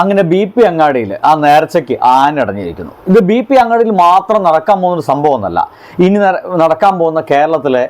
അങ്ങനെ B P അങ്ങാടിയിൽ ആ നേർച്ചയ്ക്ക് ആനടഞ്ഞിരിക്കുന്നു. ഇത് ബി പി അങ്ങാടിയിൽ മാത്രം നടക്കാൻ പോകുന്ന ഒരു സംഭവമൊന്നല്ല. ഇനി നടക്കാൻ പോകുന്ന കേരളത്തിലെ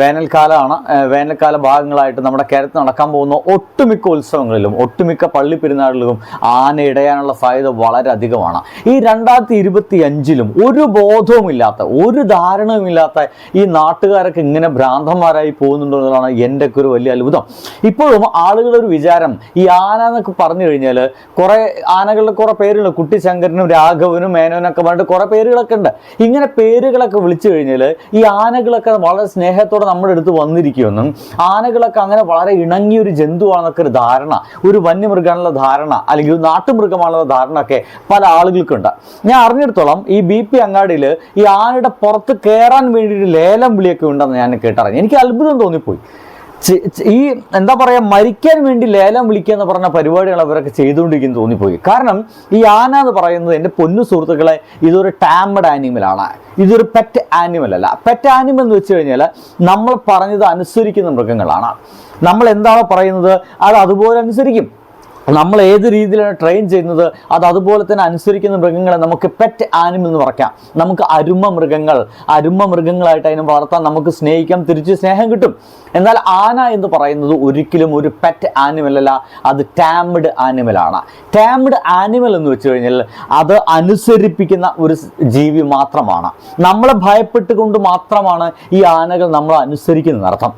വേനൽക്കാലമാണ് വേനൽക്കാല ഭാഗങ്ങളായിട്ട് നമ്മുടെ കേരളത്തിൽ നടക്കാൻ പോകുന്ന ഒട്ടുമിക്ക ഉത്സവങ്ങളിലും ഒട്ടുമിക്ക പള്ളി പെരുന്നാളിലും ആന ഇടയാനുള്ള സാധ്യത വളരെ അധികമാണ് ഈ രണ്ടായിരത്തി ഇരുപത്തി അഞ്ചിലും ഒരു ബോധവുമില്ലാത്ത ഒരു ധാരണയുമില്ലാത്ത ഈ നാട്ടുകാരൊക്കെ ഇങ്ങനെ ഭ്രാന്തന്മാരായി പോകുന്നുണ്ടോ എന്നുള്ളതാണ് എന്റെ ഒരു വലിയ അത്ഭുതം. ഇപ്പോഴും ആളുകളൊരു വിചാരം ഈ ആന എന്നൊക്കെ പറഞ്ഞു കഴിഞ്ഞാൽ കുറേ ആനകളുടെ കുറെ പേരുണ്ട്. കുട്ടിശങ്കരനും രാഘവനും മേനോനൊക്കെ പറഞ്ഞിട്ട് കുറെ പേരുകളൊക്കെ ഉണ്ട്. ഇങ്ങനെ പേരുകളൊക്കെ വിളിച്ചു കഴിഞ്ഞാൽ ഈ ആനകളൊക്കെ വളരെ സ്നേഹത്തോടെ നമ്മുടെ അടുത്ത് വന്നിരിക്കുമെന്നും ആനകളൊക്കെ അങ്ങനെ വളരെ ഇണങ്ങിയ ഒരു ജന്തുവാണെന്നൊക്കെ ഒരു ധാരണ ഒരു വന്യമൃഗമാണുള്ള ധാരണ അല്ലെങ്കിൽ നാട്ടുമൃഗമാണുള്ള ധാരണ ഒക്കെ പല ആളുകൾക്കുണ്ട്. ഞാൻ അറിഞ്ഞിടത്തോളം ഈ ബി പി അങ്ങാടിയിൽ ഈ ആനയുടെ പുറത്ത് കയറാൻ വേണ്ടിയിട്ട് ലേലം വിളിയൊക്കെ ഉണ്ടെന്ന് ഞാൻ കേട്ടറിഞ്ഞു. എനിക്ക് അത്ഭുതം തോന്നിപ്പോയി. ഈ എന്താ പറയുക മരിക്കാൻ വേണ്ടി ലേലം വിളിക്കുക എന്ന് പറഞ്ഞ പരിപാടികൾ അവരൊക്കെ ചെയ്തുകൊണ്ടിരിക്കുന്നു തോന്നിപ്പോയി. കാരണം ഈ ആന എന്ന് പറയുന്നത് എന്റെ പൊന്നു സുഹൃത്തുക്കളെ ഇതൊരു ടാമഡ് ആനിമലാണ് ഇതൊരു പെറ്റ് ആനിമൽ അല്ല. പെറ്റ് ആനിമൽ എന്ന് വെച്ച് കഴിഞ്ഞാൽ നമ്മൾ പറഞ്ഞത് അനുസരിക്കുന്ന മൃഗങ്ങളാണ്. നമ്മൾ എന്താണോ പറയുന്നത് അത് അതുപോലെ അനുസരിക്കും. നമ്മൾ ഏത് രീതിയിലാണ് ട്രെയിൻ ചെയ്യുന്നത് അത് അതുപോലെ തന്നെ അനുസരിക്കുന്ന മൃഗങ്ങളെ നമുക്ക് പെറ്റ് ആനിമൽ എന്ന് പറയാം. നമുക്ക് അരുമ മൃഗങ്ങൾ അരുമ മൃഗങ്ങളായിട്ട് അതിനെ വളർത്താൻ നമുക്ക് സ്നേഹിക്കാം തിരിച്ച് സ്നേഹം കിട്ടും. എന്നാൽ ആന എന്ന് പറയുന്നത് ഒരിക്കലും ഒരു പെറ്റ് ആനിമൽ അല്ല അത് ടാംഡ് ആനിമലാണ് ടാംഡ് ആനിമൽ എന്ന് വെച്ച് കഴിഞ്ഞാൽ അത് അനുസരിപ്പിക്കുന്ന ഒരു ജീവി മാത്രമാണ്. നമ്മളെ ഭയപ്പെട്ടുകൊണ്ട് മാത്രമാണ് ഈ ആനകൾ നമ്മൾ അനുസരിക്കുന്നത് അർത്ഥം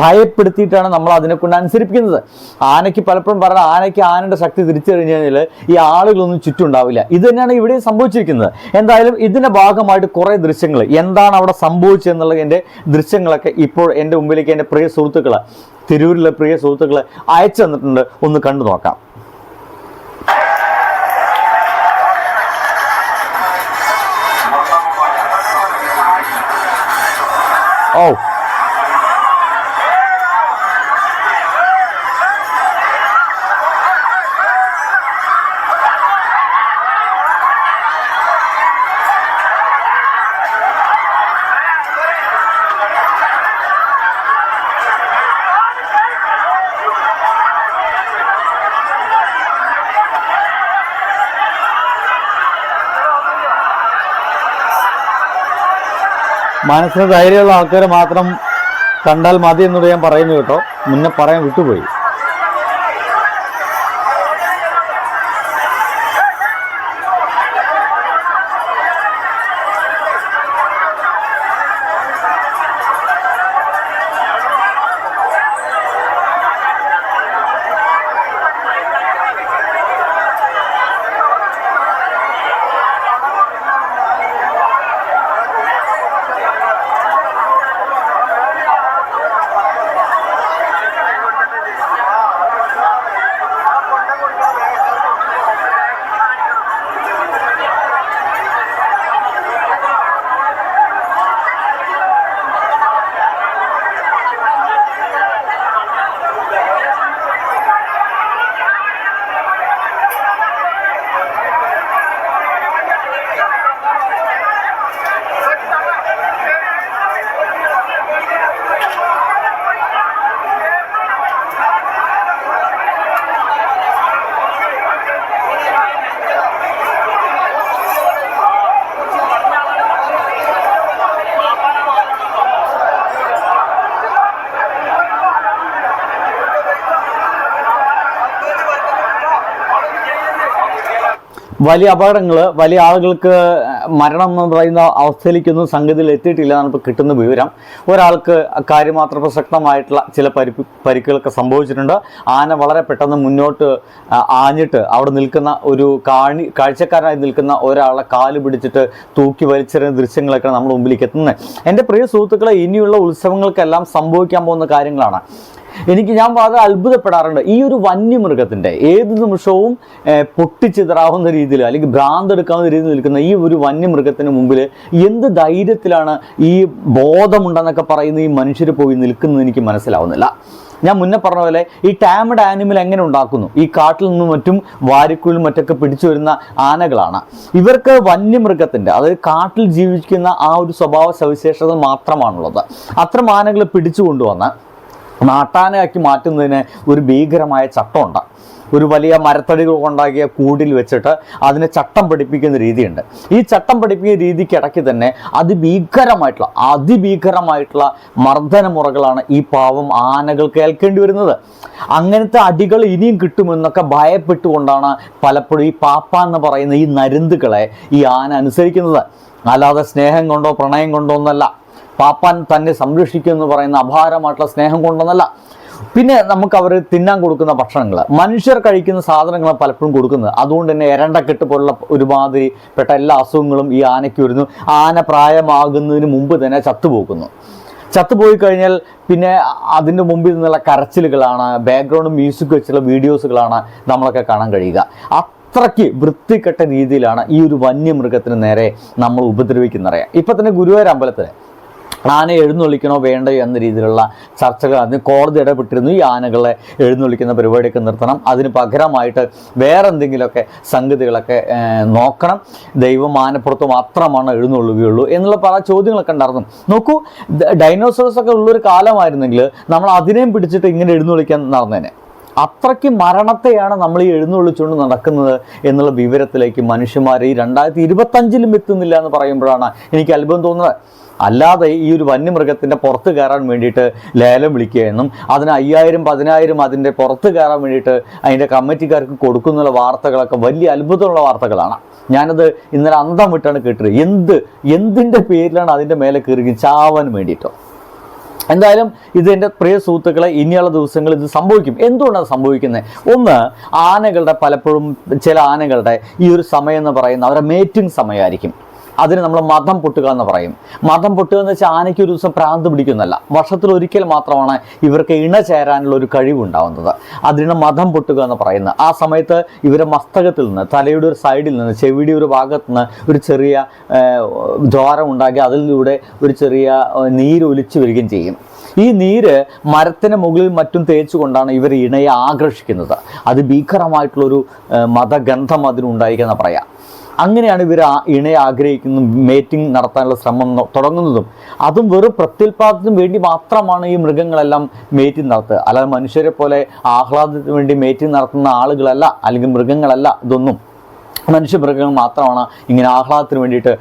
ഭയപ്പെടുത്തിയിട്ടാണ് നമ്മൾ അതിനെ കൊണ്ട് അനുസരിപ്പിക്കുന്നത്. ആനയ്ക്ക് പലപ്പോഴും പറഞ്ഞ ആനയ്ക്ക് ആനയുടെ ശക്തി തിരിച്ചു കഴിഞ്ഞു കഴിഞ്ഞാൽ ഈ ആളുകളൊന്നും ചുറ്റും ഉണ്ടാവില്ല ഇത് തന്നെയാണ് ഇവിടെ സംഭവിച്ചിരിക്കുന്നത്. എന്തായാലും ഇതിന്റെ ഭാഗമായിട്ട് കുറേ ദൃശ്യങ്ങൾ എന്താണ് അവിടെ സംഭവിച്ചതെന്നുള്ളതിന്റെ ദൃശ്യങ്ങളൊക്കെ ഇപ്പോൾ എന്റെ മുമ്പിലേക്ക് എന്റെ പ്രിയ സുഹൃത്തുക്കൾ തിരൂരിലെ പ്രിയ സുഹൃത്തുക്കളെ അയച്ചു തന്നിട്ടുണ്ട്. ഒന്ന് കണ്ടു നോക്കാം. ഓ. മനസ്സിന് ധൈര്യമുള്ള ആൾക്കാർ മാത്രം കണ്ടാൽ മതി എന്നുള്ള ഞാൻ പറയുന്നു കേട്ടോ. മുന്നേ പറയാൻ വിട്ടുപോയി. വലിയ അപകടങ്ങൾ വലിയ ആളുകൾക്ക് മരണം എന്ന് പറയുന്ന അവസ്ഥയിലേക്കൊന്നും സംഗതിയിൽ എത്തിയിട്ടില്ല എന്നാണ് ഇപ്പോൾ കിട്ടുന്ന വിവരം. ഒരാൾക്ക് കാര്യമാത്ര പ്രസക്തമായിട്ടുള്ള ചില പരി പരിക്കുകളൊക്കെ സംഭവിച്ചിട്ടുണ്ട്. ആന വളരെ പെട്ടെന്ന് മുന്നോട്ട് ആഞ്ഞിട്ട് അവിടെ നിൽക്കുന്ന ഒരു കാണി കാഴ്ചക്കാരനായി നിൽക്കുന്ന ഒരാളെ കാൽ പിടിച്ചിട്ട് തൂക്കി വലിച്ചെറിയുന്ന ദൃശ്യങ്ങളൊക്കെ നമ്മുടെ മുമ്പിലേക്ക് എത്തുന്നത്. എന്റെ പ്രിയ സുഹൃത്തുക്കളെ ഇനിയുള്ള ഉത്സവങ്ങൾക്കെല്ലാം സംഭവിക്കാൻ പോകുന്ന കാര്യങ്ങളാണ്. എനിക്ക് ഞാൻ വളരെ അത്ഭുതപ്പെടാറുണ്ട്. ഈ ഒരു വന്യമൃഗത്തിന്റെ ഏത് നിമിഷവും പൊട്ടിച്ചിതറാവുന്ന രീതിയിൽ അല്ലെങ്കിൽ ഭ്രാന്തെടുക്കാവുന്ന രീതിയിൽ നിൽക്കുന്ന ഈ ഒരു വന്യമൃഗത്തിന് മുമ്പിൽ എന്ത് ധൈര്യത്തിലാണ് ഈ ബോധമുണ്ടെന്നൊക്കെ പറയുന്ന ഈ മനുഷ്യർ പോയി നിൽക്കുന്നത് എനിക്ക് മനസ്സിലാവുന്നില്ല. ഞാൻ മുന്നേ പറഞ്ഞ പോലെ ഈ ടാമഡ് ആനിമൽ എങ്ങനെ ഉണ്ടാക്കുന്നു? ഈ കാട്ടിൽ നിന്നും മറ്റും വാരിക്കുള്ളിൽ മറ്റൊക്കെ പിടിച്ചു വരുന്ന ആനകളാണ്. ഇവർക്ക് വന്യമൃഗത്തിന്റെ അതായത് കാട്ടിൽ ജീവിക്കുന്ന ആ ഒരു സ്വഭാവ സവിശേഷത മാത്രമാണുള്ളത്. അത്തരം ആനകളെ പിടിച്ചു കൊണ്ടുവന്ന് നാട്ടാനയാക്കി മാറ്റുന്നതിന് ഒരു ഭീകരമായ ചട്ടമുണ്ട്. ഒരു വലിയ മരത്തടികൾ കൊണ്ടാക്കിയ കൂടിൽ വെച്ചിട്ട് അതിനെ ചട്ടം പഠിപ്പിക്കുന്ന രീതിയുണ്ട്. ഈ ചട്ടം പഠിപ്പിക്കുന്ന രീതിക്ക് ഇടയ്ക്ക് തന്നെ അതിഭീകരമായിട്ടുള്ള അതിഭീകരമായിട്ടുള്ള മർദ്ദന മുറകളാണ് ഈ പാവം ആനകൾ കേൾക്കേണ്ടി വരുന്നത്. അങ്ങനത്തെ അടികൾ ഇനിയും കിട്ടുമെന്നൊക്കെ ഭയപ്പെട്ടുകൊണ്ടാണ് പലപ്പോഴും ഈ പാപ്പ എന്ന് പറയുന്ന ഈ നരുന്തുകളെ ഈ ആന അനുസരിക്കുന്നത്. അല്ലാതെ സ്നേഹം കൊണ്ടോ പ്രണയം കൊണ്ടോ ഒന്നല്ല പാപ്പാൻ തന്നെ സംരക്ഷിക്കും എന്ന് പറയുന്ന അപാരമായിട്ടുള്ള സ്നേഹം കൊണ്ടൊന്നല്ല. പിന്നെ നമുക്ക് അവർ തിന്നാൻ കൊടുക്കുന്ന ഭക്ഷണങ്ങൾ മനുഷ്യർ കഴിക്കുന്ന സാധനങ്ങൾ പലപ്പോഴും കൊടുക്കുന്നത്. അതുകൊണ്ട് തന്നെ എരണ്ടക്കെട്ട് പോലുള്ള ഒരുമാതിരി പെട്ട എല്ലാ അസുഖങ്ങളും ഈ ആനയ്ക്ക് വരുന്നു. ആന പ്രായമാകുന്നതിന് മുമ്പ് തന്നെ ചത്തുപോക്കുന്നു ചത്തുപോയി കഴിഞ്ഞാൽ പിന്നെ അതിന്റെ മുമ്പിൽ നിന്നുള്ള കരച്ചിലുകളാണ് ബാക്ക്ഗ്രൗണ്ട് മ്യൂസിക് വെച്ചുള്ള വീഡിയോസുകളാണ് നമ്മളൊക്കെ കാണാൻ കഴിയുക. അത്രയ്ക്ക് വൃത്തികെട്ട രീതിയിലാണ് ഈ ഒരു വന്യമൃഗത്തിന് നേരെ നമ്മൾ ഉപദ്രവിക്കുന്നറിയാം. ഇപ്പം തന്നെ ഗുരുവായൂർ അമ്പലത്തിൽ ആന എഴുന്നള്ളിക്കണോ വേണ്ടയോ എന്ന രീതിയിലുള്ള ചർച്ചകൾ അതിന് കോടതി ഇടപെട്ടിരുന്നു. ഈ ആനകളെ എഴുന്നള്ളിക്കുന്ന പരിപാടിയൊക്കെ നിർത്തണം. അതിന് പകരമായിട്ട് വേറെ എന്തെങ്കിലുമൊക്കെ സംഗതികളൊക്കെ നോക്കണം. ദൈവം ആനപ്പുറത്ത് മാത്രമാണ് എഴുന്നള്ളുകയുള്ളൂ എന്നുള്ള പല ചോദ്യങ്ങളൊക്കെ ഉണ്ടായിരുന്നു. നോക്കൂ ഡൈനോസറസ് ഒക്കെ ഉള്ളൊരു കാലമായിരുന്നെങ്കിൽ നമ്മൾ അതിനെയും പിടിച്ചിട്ട് ഇങ്ങനെ എഴുന്നള്ളിക്കാൻ നടന്നേനെ. അത്രയ്ക്ക് മരണത്തെയാണ് നമ്മൾ ഈ എഴുന്നള്ളിച്ചുകൊണ്ട് നടക്കുന്നത് എന്നുള്ള വിവരത്തിലേക്ക് മനുഷ്യന്മാർ ഈ രണ്ടായിരത്തി ഇരുപത്തഞ്ചിലും എത്തുന്നില്ല എന്ന് പറയുമ്പോഴാണ് എനിക്ക് അത്ഭുതം തോന്നുന്നത്. അല്ലാതെ ഈ ഒരു വന്യമൃഗത്തിന്റെ പുറത്ത് കയറാൻ വേണ്ടിയിട്ട് ലേലം വിളിക്കുകയെന്നും അതിന് അയ്യായിരം പതിനായിരം അതിന്റെ പുറത്ത് കയറാൻ വേണ്ടിയിട്ട് അതിന്റെ കമ്മിറ്റിക്കാർക്ക് കൊടുക്കുന്ന വാർത്തകളൊക്കെ വലിയ അത്ഭുതമുള്ള വാർത്തകളാണ്. ഞാനത് ഇന്നലെ അന്തം വിട്ടാണ് കേട്ടത്. എന്ത് എന്തിന്റെ പേരിലാണ് അതിന്റെ മേലെ കയറുകയും ചാവാൻ വേണ്ടിയിട്ടോ? എന്തായാലും ഇത് എന്റെ പ്രിയ സുഹൃത്തുക്കളെ ഇനിയുള്ള ദിവസങ്ങൾ ഇത് സംഭവിക്കും. എന്തുകൊണ്ടാണ് സംഭവിക്കുന്നത്? ഒന്ന് ആനകളുടെ പലപ്പോഴും ചില ആനകളുടെ ഈ ഒരു സമയം എന്ന് പറയുന്ന അവരുടെ മേറ്റിംഗ് സമയമായിരിക്കും. അതിന് നമ്മൾ മതം പൊട്ടുക എന്ന് പറയും. മതം പൊട്ടുക എന്ന് വെച്ചാൽ ആനയ്ക്ക് ഒരു ദിവസം പ്രാന്ത് പിടിക്കുന്നല്ല വർഷത്തിൽ ഒരിക്കൽ മാത്രമാണ് ഇവർക്ക് ഇണ ചേരാനുള്ള ഒരു കഴിവുണ്ടാവുന്നത് അതിനാണ് മതം പൊട്ടുക എന്ന് പറയുന്നത്. ആ സമയത്ത് ഇവരെ മസ്തകത്തിൽ നിന്ന് തലയുടെ ഒരു സൈഡിൽ നിന്ന് ചെവിയുടെ ഒരു ഭാഗത്ത് നിന്ന് ഒരു ചെറിയ ദ്വാരം ഉണ്ടാക്കി അതിലൂടെ ഒരു ചെറിയ നീര് ഒലിച്ചു വരികയും ചെയ്യും. ഈ നീര് മരത്തിന് മുകളിൽ മറ്റും തേച്ചുകൊണ്ടാണ് ഇവർ ഇണയെ ആകർഷിക്കുന്നത്. അത് ഭീകരമായിട്ടുള്ളൊരു മതഗന്ധം അതിനുണ്ടായിരിക്കുന്ന പറയാം. അങ്ങനെയാണ് ഇവർ ആ ഇണയെ ആഗ്രഹിക്കുന്നതും മേറ്റിംഗ് നടത്താനുള്ള ശ്രമം തുടങ്ങുന്നതും. അതും വെറും പ്രത്യുൽപാദനത്തിന് വേണ്ടി മാത്രമാണ് ഈ മൃഗങ്ങളെല്ലാം മേറ്റിംഗ് നടത്തുക. അല്ലാതെ മനുഷ്യരെ പോലെ ആഹ്ലാദത്തിന് വേണ്ടി മേറ്റിംഗ് നടത്തുന്ന ആളുകളല്ല അല്ലെങ്കിൽ മൃഗങ്ങളല്ല ഇതൊന്നും. മനുഷ്യമൃഗങ്ങൾ മാത്രമാണ് ഇങ്ങനെ ആഹ്ലാദത്തിന് വേണ്ടിയിട്ട്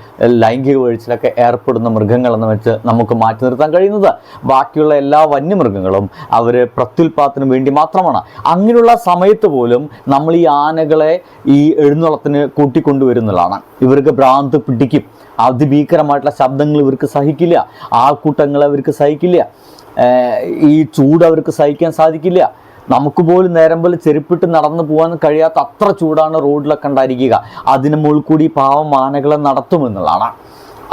ലൈംഗിക വീഴ്ചയിലൊക്കെ ഏർപ്പെടുന്ന മൃഗങ്ങളെന്ന് വെച്ച് നമുക്ക് മാറ്റി നിർത്താൻ കഴിയുന്നത്. ബാക്കിയുള്ള എല്ലാ വന്യമൃഗങ്ങളും അവർ പ്രത്യുൽപാദനത്തിന് വേണ്ടി മാത്രമാണ്. അങ്ങനെയുള്ള സമയത്ത് പോലും നമ്മൾ ഈ ആനകളെ ഈ എഴുന്നള്ളത്തിന് കൂട്ടിക്കൊണ്ടുവരുന്നതാണ്. ഇവർക്ക് ഭ്രാന്ത് പിടിക്കും. അതിഭീകരമായിട്ടുള്ള ശബ്ദങ്ങൾ ഇവർക്ക് സഹിക്കില്ല. ആൾക്കൂട്ടങ്ങൾ അവർക്ക് സഹിക്കില്ല. ഈ ചൂട് അവർക്ക് സഹിക്കാൻ സാധിക്കില്ല. നമുക്ക് പോലും നേരം പോലെ ചെരുപ്പിട്ട് നടന്നു പോകാൻ കഴിയാത്ത അത്ര ചൂടാണ് റോഡിലൊക്കെ ഉണ്ടായിരിക്കുക. അതിന് മുകളിൽ കൂടി പാവം ആനകളെ നടത്തുമെന്നുള്ളതാണ്.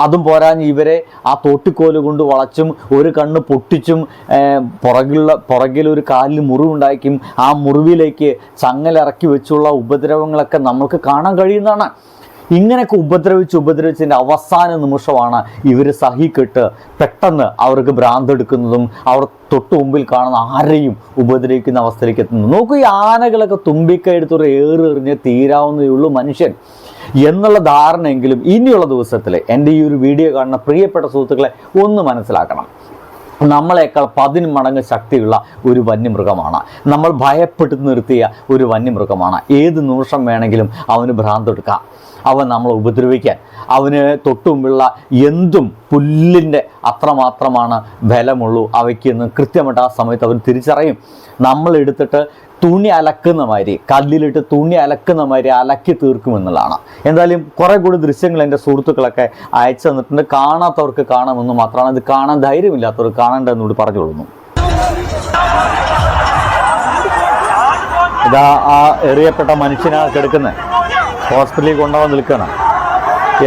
അതും പോരാഞ്ഞ് ഇവരെ ആ തോട്ടിക്കോൽ കൊണ്ട് വളച്ചും ഒരു കണ്ണ് പൊട്ടിച്ചും പുറകിലുള്ള പുറകിലൊരു കാലിൽ മുറിവുണ്ടാക്കിയും ആ മുറിവിലേക്ക് ചങ്ങലിറക്കി വെച്ചുള്ള ഉപദ്രവങ്ങളൊക്കെ നമുക്ക് കാണാൻ കഴിയുന്നതാണ്. ഇങ്ങനെയൊക്കെ ഉപദ്രവിച്ച് ഉപദ്രവിച്ചതിന്റെ അവസാന നിമിഷമാണ് ഇവർ സഹിക്കിട്ട് പെട്ടെന്ന് അവർക്ക് ഭ്രാന്തെടുക്കുന്നതും അവർ തൊട്ട് മുമ്പിൽ കാണുന്ന ആരെയും ഉപദ്രവിക്കുന്ന അവസ്ഥയിലേക്ക് എത്തുന്നു. നോക്കൂ ഈ ആനകളൊക്കെ തുമ്പിക്കൈ ഏറെറിഞ്ഞ് തീരാവുന്നേ ഉള്ളൂ മനുഷ്യൻ. എന്നുള്ള ധാരണയെങ്കിലും ഇനിയുള്ള ദിവസത്തിൽ എന്റെ ഈ ഒരു വീഡിയോ കാണുന്ന പ്രിയപ്പെട്ട സുഹൃത്തുക്കളെ ഒന്ന് മനസ്സിലാക്കണം. നമ്മളെക്കാൾ പതിന് മടങ്ങ് ശക്തിയുള്ള ഒരു വന്യമൃഗമാണ്. നമ്മൾ ഭയപ്പെട്ട് നിർത്തിയ ഒരു വന്യമൃഗമാണ്. ഏത് നിമിഷം വേണമെങ്കിലും അവന് ഭ്രാന്തെടുക്കാം അവൻ നമ്മളെ ഉപദ്രവിക്കാൻ അവന് തൊട്ടു മുമ്പുള്ള എന്തും പുല്ലിന്റെ അത്രമാത്രമാണ് ബലമുള്ളൂ. അവയ്ക്ക് എന്ന് കൃത്യമായിട്ട് ആ സമയത്ത് അവൻ തിരിച്ചറിയും. നമ്മൾ എടുത്തിട്ട് തുണി അലക്കുന്ന മാതിരി കല്ലിലിട്ട് തുണി അലക്കുന്ന മാതിരി അലക്കി തീർക്കുമെന്നുള്ളതാണ് എന്തായാലും കുറേ കൂടി ദൃശ്യങ്ങൾ എന്റെ സുഹൃത്തുക്കളൊക്കെ അയച്ചു തന്നിട്ടുണ്ട്. കാണാത്തവർക്ക് കാണാമെന്ന് മാത്രമാണ്. ഇത് കാണാൻ ധൈര്യമില്ലാത്തവർ കാണേണ്ടതെന്നൂടി പറഞ്ഞു കൊടുക്കുന്നു ഇതാ ആ എറിയപ്പെട്ട മനുഷ്യനാണ് കിടക്കുന്നത് ഹോസ്പിറ്റലിൽ കൊണ്ടുപോകാൻ നിൽക്കണം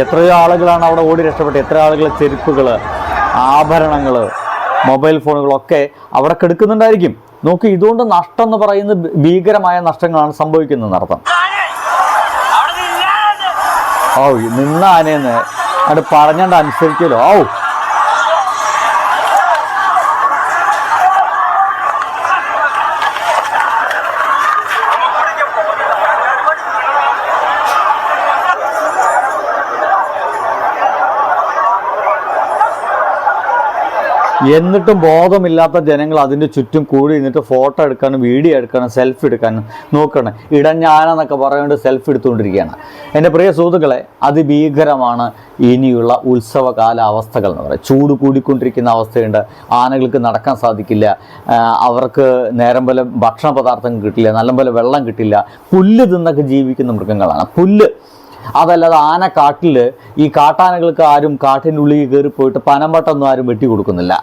എത്രയോ ആളുകളാണ് അവിടെ ഓടി രക്ഷപ്പെട്ടത്. എത്ര ആളുകൾ ചെരുപ്പുകൾ ആഭരണങ്ങൾ മൊബൈൽ ഫോണുകളൊക്കെ അവിടെ കിടക്കുന്നുണ്ടായിരിക്കും. നോക്ക് ഇതുകൊണ്ട് നഷ്ടം എന്ന് പറയുന്നത് ഭീകരമായ നഷ്ടങ്ങളാണ് സംഭവിക്കുന്നത് അർത്ഥം. ഓ നിന്ന ആനയെന്ന്. അത് പറഞ്ഞണ്ട അനുസരിക്കലോ ഓ എന്നിട്ടും ബോധമില്ലാത്ത ജനങ്ങൾ അതിന്റെ ചുറ്റും കൂടി നിന്നിട്ട് ഫോട്ടോ എടുക്കാനും വീഡിയോ എടുക്കാനും സെൽഫി എടുക്കാനും നോക്കണം ഇടഞ്ഞാനെന്നൊക്കെ പറയുകൊണ്ട് സെൽഫി എടുത്തുകൊണ്ടിരിക്കുകയാണ്. എന്റെ പ്രിയ സുഹൃത്തുക്കളെ അതിഭീകരമാണ് ഇനിയുള്ള ഉത്സവകാല അവസ്ഥകൾ എന്ന് പറയുന്നത്. ചൂട് കൂടിക്കൊണ്ടിരിക്കുന്ന അവസ്ഥയുണ്ട്. ആനകൾക്ക് നടക്കാൻ സാധിക്കില്ല. അവർക്ക് നേരം പോലെ ഭക്ഷണ പദാർത്ഥം കിട്ടില്ല. നല്ല പോലെ വെള്ളം കിട്ടില്ല. പുല്ല് തിന്നൊക്കെ ജീവിക്കുന്ന മൃഗങ്ങളാണ്. പുല്ല് അതല്ലാതെ ആന കാട്ടിൽ ഈ കാട്ടാനകൾക്ക് ആരും കാട്ടിന്റെ ഉള്ളിൽ കയറി പോയിട്ട് പനമ്പട്ടൊന്നും ആരും വെട്ടി കൊടുക്കുന്നില്ല.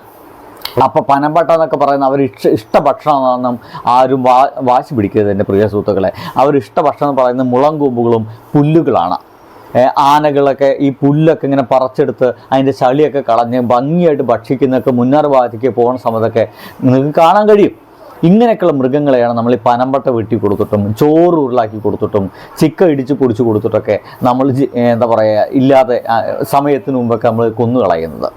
അപ്പോൾ പനമ്പട്ട എന്നൊക്കെ പറയുന്ന അവർ ഇഷ്ട ഇഷ്ട ഭക്ഷണം ആരും വാ വാശി പിടിക്കരുത് എന്റെ പ്രിയ സുഹൃത്തുക്കളെ. അവർ ഇഷ്ട ഭക്ഷണം എന്ന് പറയുന്നത് മുളം കൂമ്പുകളും പുല്ലുകളാണ്. ആനകളൊക്കെ ഈ പുല്ലൊക്കെ ഇങ്ങനെ പറിച്ചെടുത്ത് അതിന്റെ ചളിയൊക്കെ കളഞ്ഞ് ഭംഗിയായിട്ട് ഭക്ഷിക്കുന്നൊക്കെ മുന്നറിവാദിക്ക് പോകുന്ന സമയത്തൊക്കെ നിങ്ങൾക്ക് കാണാൻ കഴിയും. ഇങ്ങനെയൊക്കെയുള്ള മൃഗങ്ങളെയാണ് നമ്മൾ ഈ പനമ്പട്ട വെട്ടി കൊടുത്തിട്ടും ചോറ് ഉരുളാക്കി കൊടുത്തിട്ടും ചിക്ക ഇടിച്ച് പൊടിച്ച് കൊടുത്തിട്ടൊക്കെ നമ്മൾ എന്താ പറയുക ഇല്ലാതെ സമയത്തിന് മുമ്പൊക്കെ നമ്മൾ കൊന്നു കളയുന്നത്.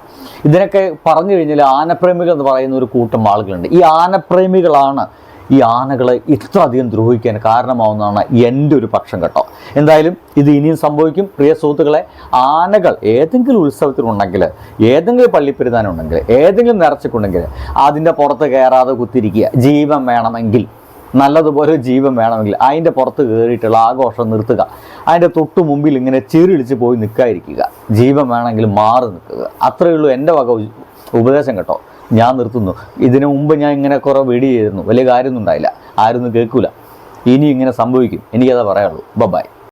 ഇതിനൊക്കെ പറഞ്ഞു കഴിഞ്ഞാൽ ആനപ്രേമികൾ എന്ന് പറയുന്ന ഒരു കൂട്ടം ആളുകളുണ്ട്. ഈ ആനപ്രേമികളാണ് ഈ ആനകളെ ഇത്ര അധികം ദ്രോഹിക്കാൻ കാരണമാവുന്നതാണ് എന്റെ ഒരു പക്ഷം കേട്ടോ. എന്തായാലും ഇത് ഇനിയും സംഭവിക്കും. പ്രിയ സുഹൃത്തുക്കളെ ആനകൾ ഏതെങ്കിലും ഉത്സവത്തിനുണ്ടെങ്കിൽ ഏതെങ്കിലും പള്ളിപ്പെരുതാനുണ്ടെങ്കിൽ ഏതെങ്കിലും നിറച്ചിട്ടുണ്ടെങ്കിൽ അതിന്റെ പുറത്ത് കയറാതെ കുത്തിരിക്കുക. ജീവൻ വേണമെങ്കിൽ നല്ലതുപോലെ ജീവൻ വേണമെങ്കിൽ അതിന്റെ പുറത്ത് കയറിയിട്ടുള്ള ആഘോഷം നിർത്തുക. അതിന്റെ തൊട്ട് മുമ്പിൽ ഇങ്ങനെ ചീറിടിച്ച് പോയി നിൽക്കാതിരിക്കുക. ജീവൻ വേണമെങ്കിൽ മാറി നിൽക്കുക. അത്രയേ ഉള്ളൂ എന്റെ വക ഉപദേശം കേട്ടോ. ഞാൻ നിർത്തുന്നു. ഇതിനു മുമ്പ് ഞാൻ ഇങ്ങനെ കുറേ വെടി ചെയ്തിരുന്നു. വലിയ കാര്യമൊന്നും ഉണ്ടായില്ല. ആരൊന്നും കേൾക്കൂല. ഇനി ഇങ്ങനെ സംഭവിക്കും. എനിക്കതാ പറയാനുള്ളൂ. ബൈ